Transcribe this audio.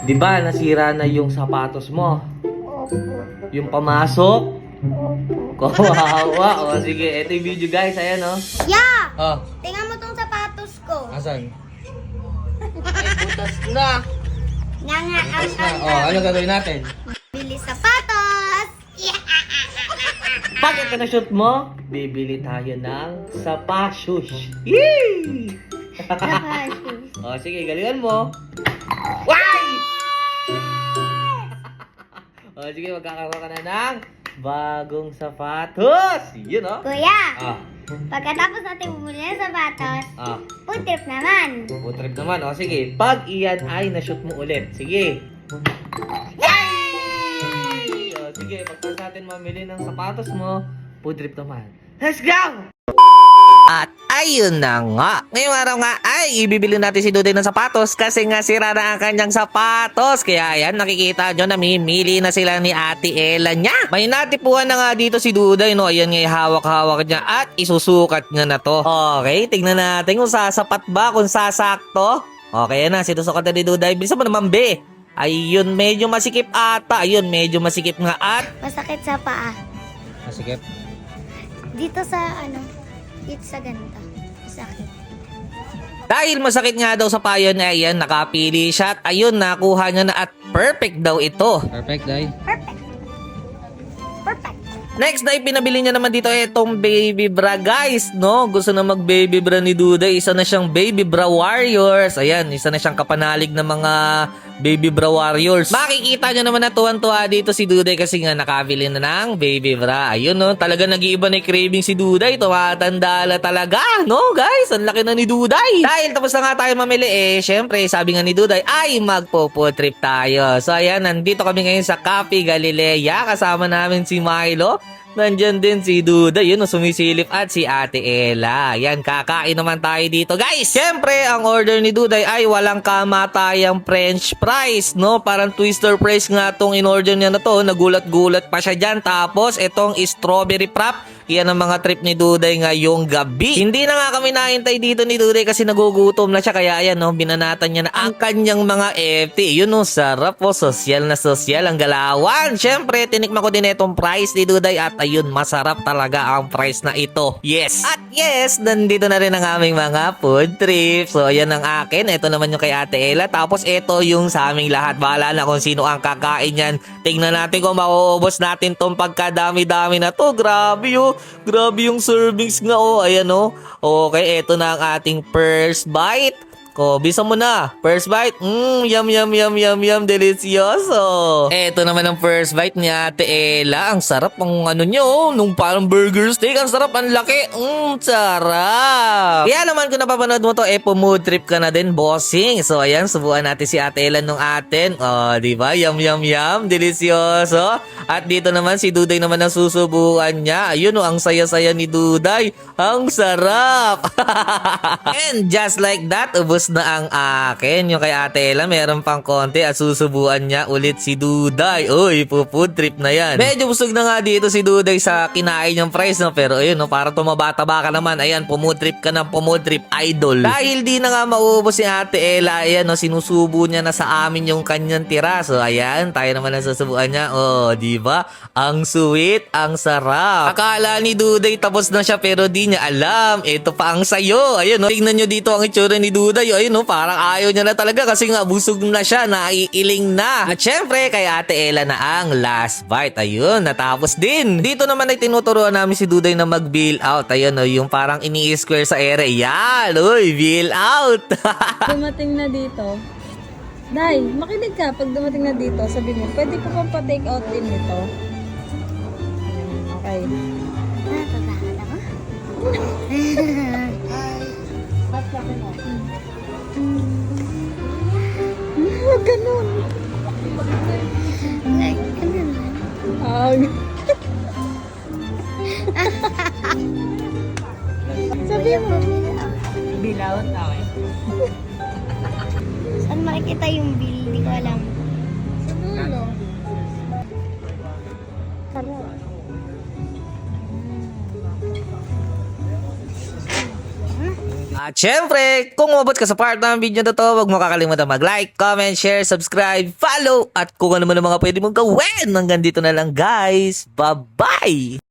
Di ba nasira na yung sapatos mo? Opo. Yung pamasok? Opo. Kawawa. O sige, ito yung video guys. Ayan o. Ya! Oh. Tingnan mo tong sapatos ko. Asan? Ay, butas na. Nga nga, Butas na. Oh, ano gagawin natin? Bili sapatos! Yeah! Pag ito na shoot mo, bibili tayo ng sapatos. Yee! Sapatos. o sige, galingan mo. Why? O sige, magkakaroon ka na ng bagong sapatos. Yun o. Kuya, Ah, pagkatapos natin bumili ng sapatos, ah. food trip naman. Food trip naman. O sige, pag iyan ay na-shoot mo ulit. Sige. Yay! O sige, pagkas natin mamili ng sapatos mo, food trip naman. Let's go! At ayun na nga. Ngayong araw nga ay ibibili natin si Duday ng sapatos kasi nga sira na ang kanyang sapatos. Kaya ayan, nakikita nyo namimili na sila ni Ate Ella niya. May natipuan na nga dito si Duday, no? Ayan nga hawak-hawak niya at isusukat niya na to. Okay, tignan natin kung sasapat ba, kung sasakto. Okay na, sinusukat na ni Duday. Bilisan mo naman, be. Ayun, medyo masikip ata. Ayun, medyo masikip nga at... Masakit sa paa. Masikip? Dito sa ano, dito sa ganito. Masakit. Dahil masakit nga daw sa payo niya, ayan, nakapili siya at ayun, nakuha niya na at perfect daw ito. Perfect, Day. Perfect. Perfect. Next day, pinabili niya naman dito itong baby bra, guys, no? Gusto na mag baby bra ni Duday. Isa na siyang baby bra warriors. Ayan, isa na siyang kapanalig ng mga baby bra warriors. Makikita niyo naman na tuwan-tuwa dito si Duday kasi nga nakabili na ng baby bra. Ayun, no? Talaga nag-iiba na craving si Duday. Tumatanda na talaga, no, guys? Ang laki na ni Duday. Dahil tapos na nga tayo mamili, eh, syempre, sabi nga ni Duday, ay magpo trip tayo. So, ayan, nandito kami ngayon sa Cafe Galilea. Kasama namin si Milo. Nandyan din si Duda, yun, sumisilip at si Ate Ella. Yan, kakain naman tayo dito, guys. Siyempre, ang order ni Duday ay walang kamatayang french fries, no? Parang twister fries nga tong in-order niya na to. Nagulat-gulat pa siya dyan. Tapos, itong strawberry frap. Yan ang mga trip ni Duday ngayong gabi. Hindi na nga kami naintay dito ni Duday kasi nagugutom na siya. Kaya ayan, no, binanatan niya na ang kanyang mga FT. Yun, no, sarap po. Sosyal na sosyal ang galawan. Siyempre, tinikman ko din itong price ni Duday at ayun, masarap talaga ang price na ito. Yes! At yes, nandito na rin ang aming mga food trip. So, ayan ang akin. Ito naman yung kay Ate Ella. Tapos, ito yung sa aming lahat. Bahala na kung sino ang kakain yan. Tingnan natin kung mauubos natin tong pagkadami-dami na to. Grabe oh. Grabe yung servings nga oh. Ayan oh. Okay, ito na ang ating first bite. Ko, bisa mo na. First bite. Mmm, yum, yum, yum, yum, yum. Delicioso. Eto naman ang first bite ni Ate Ella. Ang sarap ang ano nyo. oh. Nung parang burger steak. Ang sarap. Ang laki. Mmm, sarap. Kaya naman kung napapanood mo to, eh, mood trip ka na din, bossing. So, ayan, subukan natin si Ate Ella nung atin. Oh, di ba? Yum, yum, yum. Delicioso. At dito naman, si Duday naman ang susubukan niya. Ayun, oh, ang saya-saya ni Duday. Ang sarap. And just like that, ubos na ang akin. Yung kay Ate Ella, meron pang konti at susubuan niya ulit si Duday. Uy, food trip na yan. Medyo busog na nga dito si Duday sa kinain niyang fries, no? Pero ayun, no, para tumaba-taba ka naman. Ayan, trip ka ng trip idol. Dahil di na nga mauubos si Ate Ella, ayan, no, sinusubo niya na sa amin yung kanyang tira. So, ayan, tayo naman ang susubuan niya. Oh, di ba? Ang sweet, ang sarap. Akala ni Duday tapos na siya pero di niya alam. Ito pa ang sayo. Ayun, no? tingnan nyo dito ang itsura ni Duday. Ayun, no? parang ayaw niya na talaga kasi nga busog na siya, naiiling na. At syempre, kay Ate Ella na ang last bite. Ayun, natapos din. Dito naman ay tinuturuan namin si Duday na mag-bill out. Ayun, no? yung parang ini-square sa ere. Yan, uy, bill out. dumating na dito, Day, makinig ka. Pag dumating na dito, sabi mo, pwede ko pang pa-take out din ito. Okay. Ah, sabi mo. Bill out, okay. Saan makikita yung bill? Hindi ko alam. At syempre, kung umabot ka sa part ng video na to, huwag mo kakalimutan mag-like, comment, share, subscribe, follow, at kung ano man ang mga pwede mong gawin. Hanggang dito na lang guys. Bye-bye!